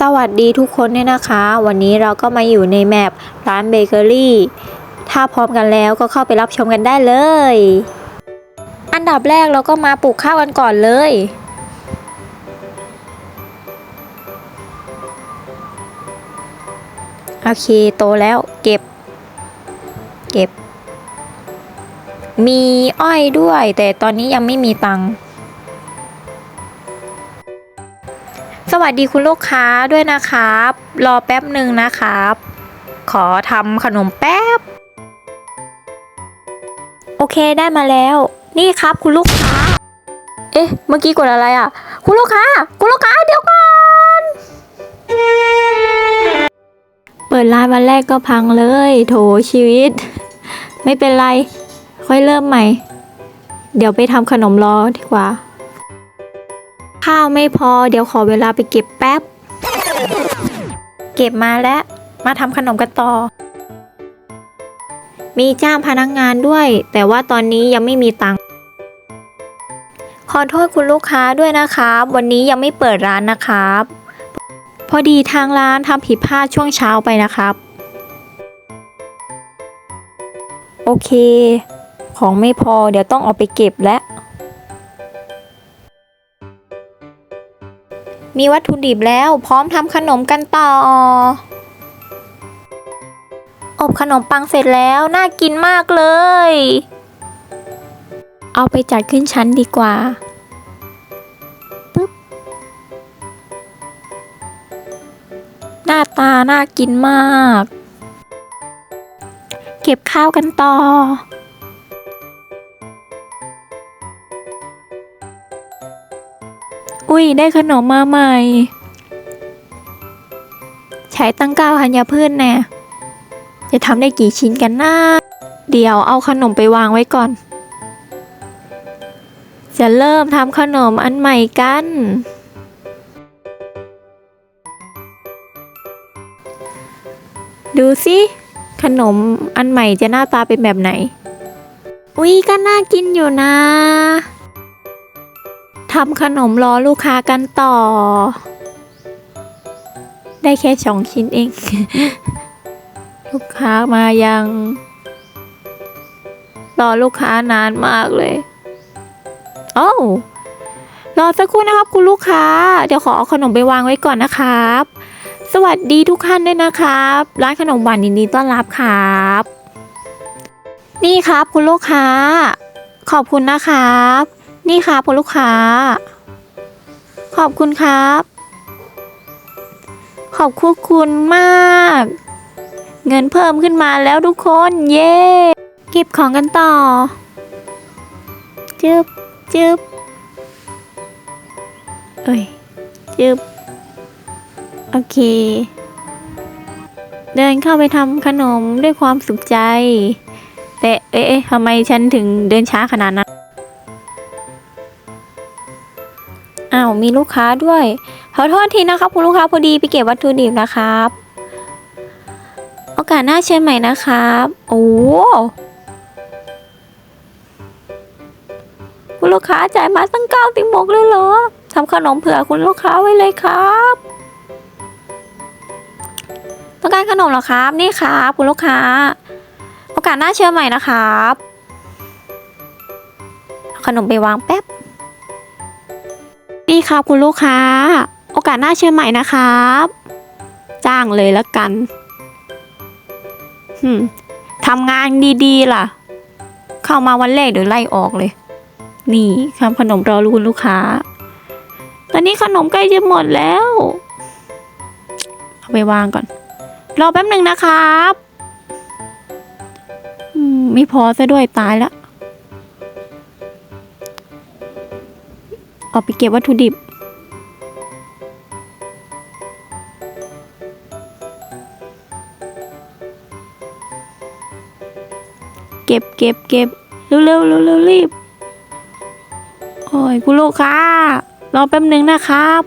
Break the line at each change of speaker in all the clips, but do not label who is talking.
สวัสดีทุกคนเนี่ยนะคะ วันนี้เราก็มาอยู่ในแมปร้านเบเกอรี่ ถ้าพร้อมกันแล้วก็เข้าไปรับชมกันได้เลย อันดับแรกเราก็มาปลูกข้าวกันก่อนเลย โอเคโตแล้วเก็บ เก็บ มีอ้อยด้วย แต่ตอนนี้ยังไม่มีตังค์ วัสดีคุณลูกค้าด้วยนะครับ รอแป๊บหนึ่งนะครับ ขอทำขนมแป๊บ โอเคได้มาแล้ว นี่ครับคุณลูกค้า เอ๊ะ เมื่อกี้กดอะไรอะ คุณลูกค้า คุณลูกค้าเดี๋ยวก่อน เปิดร้านวันแรกก็พังเลย โถชีวิต ไม่เป็นไร ค่อยเริ่มใหม่ เดี๋ยวไปทำขนมรอดีกว่า ข้าวไม่พอ เดี๋ยวขอเวลาไปเก็บแป๊บ เก็บมาแล้ว มาทำขนมกันต่อ มีจ้างพนักงงานด้วย แต่ว่าตอนนี้ยังไม่มีตังค์ขอโทษคุณลูกค้าด้วยนะครับ วันนี้ยังไม่เปิดร้านนะครับ พอดีทางร้านทำผิดพลาดช่วงเช้าไปนะครับ โอเค ของไม่พอเดี๋ยวต้องเอาไปเก็บแล้ว มีวัตถุดิบแล้วพร้อมทำขนมกันต่อ อบขนมปังเสร็จแล้วน่ากินมากเลย เอาไปจัดขึ้นชั้นดีกว่าปึ๊บหน้าตาน่ากินมาก เก็บข้าวกันต่อ ยได้ขนมมาใหม่ ใช้ตั้งเก้าธัญพืชแน่จะทำได้กี่ชิ้นกันนะเดี๋ยวเอาขนมไปวางไว้ก่อน จะเริ่มทำขนมอันใหม่กัน ดูสิขนมอันใหม่จะหน้าตาเป็นแบบไหน อุ้ยก็น่ากินอยู่นะ ทำขนมรอลูกค้ากันต่อ ได้แค่สองชิ้นเอง ลูกค้ามายัง รอลูกค้านานมากเลยโอ้ารอสักครู่นะครับคุณลูกค้า เดี๋ยวขอเอาขนมไปวางไว้ก่อนนะครับ สวัสดีทุกท่านด้วยนะครับ ร้านขนมหวานยินดีต้อนรับครับ นี่ครับคุณลูกค้า ขอบคุณนะครับ นี่ครับคุณลูกค้า ขอบคุณครับ ขอบคุณคุณมาก เงินเพิ่มขึ้นมาแล้วทุกคน เย้เก็บของกันต่อ จึบจึบเอ้ยจึบโอเค เดินเข้าไปทำขนมด้วยความสุขใจ แต่เอ๊ะทำไมฉันถึงเดินช้าขนาดนั้น มีลูกค้าด้วย ขอโทษทีนะครับคุณลูกค้าพอดีไปเก็บวัตถุดิบนะครับ โอกาสหน้าเชิญใหม่นะครับ โอ้คุณลูกค้าจ่ายมาตั้งเก้าติงหมกเลยเหรอทำขนมเผื่อคุณลูกค้าไว้เลยครับต้องการขนมเหรอครับ นี่ครับคุณลูกค้า โอกาสหน้าเชิญใหม่นะครับขนมไปวางแป๊บ นี่ครับคุณลูกค้า โอกาสหน้าเชิญใหม่นะครับ จ้างเลยแล้วกันทำงานดีๆล่ะ เข้ามาวันแรกเดี๋ยวไล่ออกเลย นี่ทำขนมรอคุณลูกค้า ตอนนี้ขนมใกล้จะหมดแล้วเอาไปวางก่อน รอแป๊บหนึ่งนะครับ ไม่พอซะด้วยตายแล้ว ออกไปเก็บวัตถุดิบ เก็บเก็บเก็บเร็วเร็วเร็วเร็วรีบ โอ้ยคุณลูกค้ารอแป๊บหนึ่งนะครับ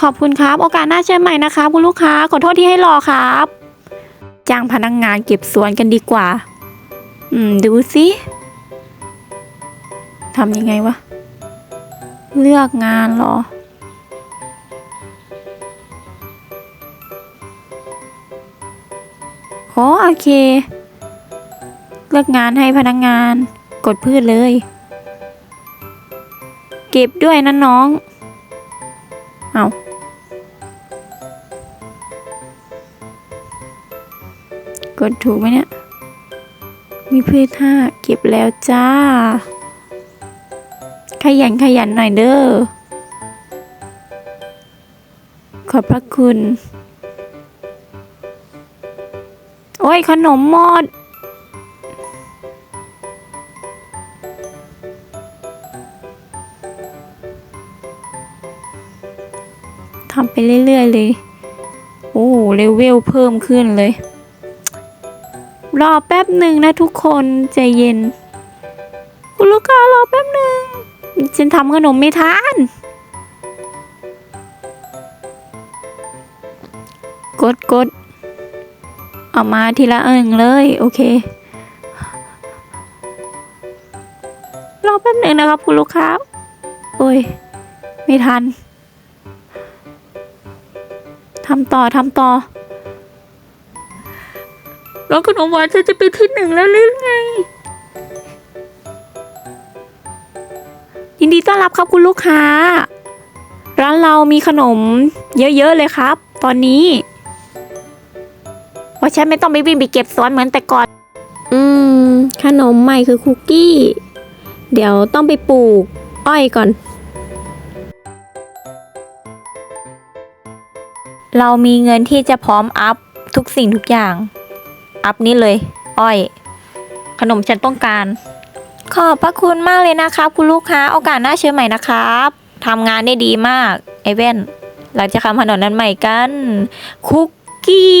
ขอบคุณครับ โอกาสหน้าเชิญใหม่นะครับคุณลูกค้าขอโทษที่ให้รอครับจ้างพนักงงานเก็บสวนกันดีกว่า อืม ดูสิทำยังไงวะ เลือกงานเหรอ โอโอเค เลือกงานให้พนักงาน กดพืชเลย เก็บด้วยนะน้อง เอา ดถูกไหมเนี่ย มีพืชห้าเก็บแล้วจ้า ขยันขยันหน่อยเด้อ ขอบพระคุณ โอ้ย ขนมหมดทำไปเรื่อย ๆ เลย โอ้เลเวลเพิ่มขึ้นเลย รอแป๊บหนึ่งนะทุกคนใจเย็น คุณลูกค้ารอแป๊บหนึ่งฉันทำขนมไม่ทานกดกดเอามาทีละเอิงเลย โอเค รอแป๊บหนึ่งนะครับคุณลูกค้า โอ้ย ไม่ทันทำต่อทำต่อ แล้วขนมหวานเธอจะไปที่หนึ่งแล้วหรือไง ยินดีต้อนรับครับคุณลูกค้า ร้านเรามีขนมเยอะๆเลยครับ ตอนนี้ว่าฉันไม่ต้องไปวิ่งไปเก็บสวนเหมือนแต่ก่อน อืม ขนมใหม่คือคุกกี้ เดี๋ยวต้องไปปลูก อ้อยก่อน เรามีเงินที่จะพร้อมอัพทุกสิ่งทุกอย่าง อัพนี้เลย อ้อย ขนมฉันต้องการ ขอบพระคุณมากเลยนะครับ คุณลูกค้าโอกาสหน้าเชิญใหม่นะครับทำงานได้ดีมากไอเว่นเราจะทำขนมนั้นใหม่กัน คุกกี้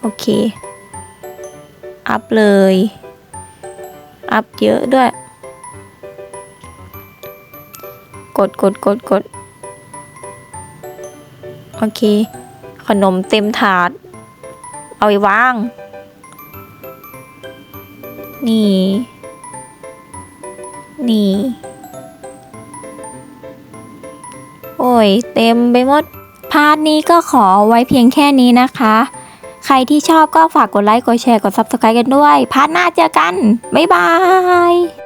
โอเค อัพเลย อัพเยอะด้วย กดกดกดกดโอเค ขนมเต็มถาด เอาไปวาง นี่ นี่ โอ้ย เต็มไปหมด พาร์ทนี้ก็ขอไว้เพียงแค่นี้นะคะ ใครที่ชอบก็ฝากกดไลค์ กดแชร์ กด Subscribe กันด้วย พาร์ทหน้าเจอกัน บ๊ายบาย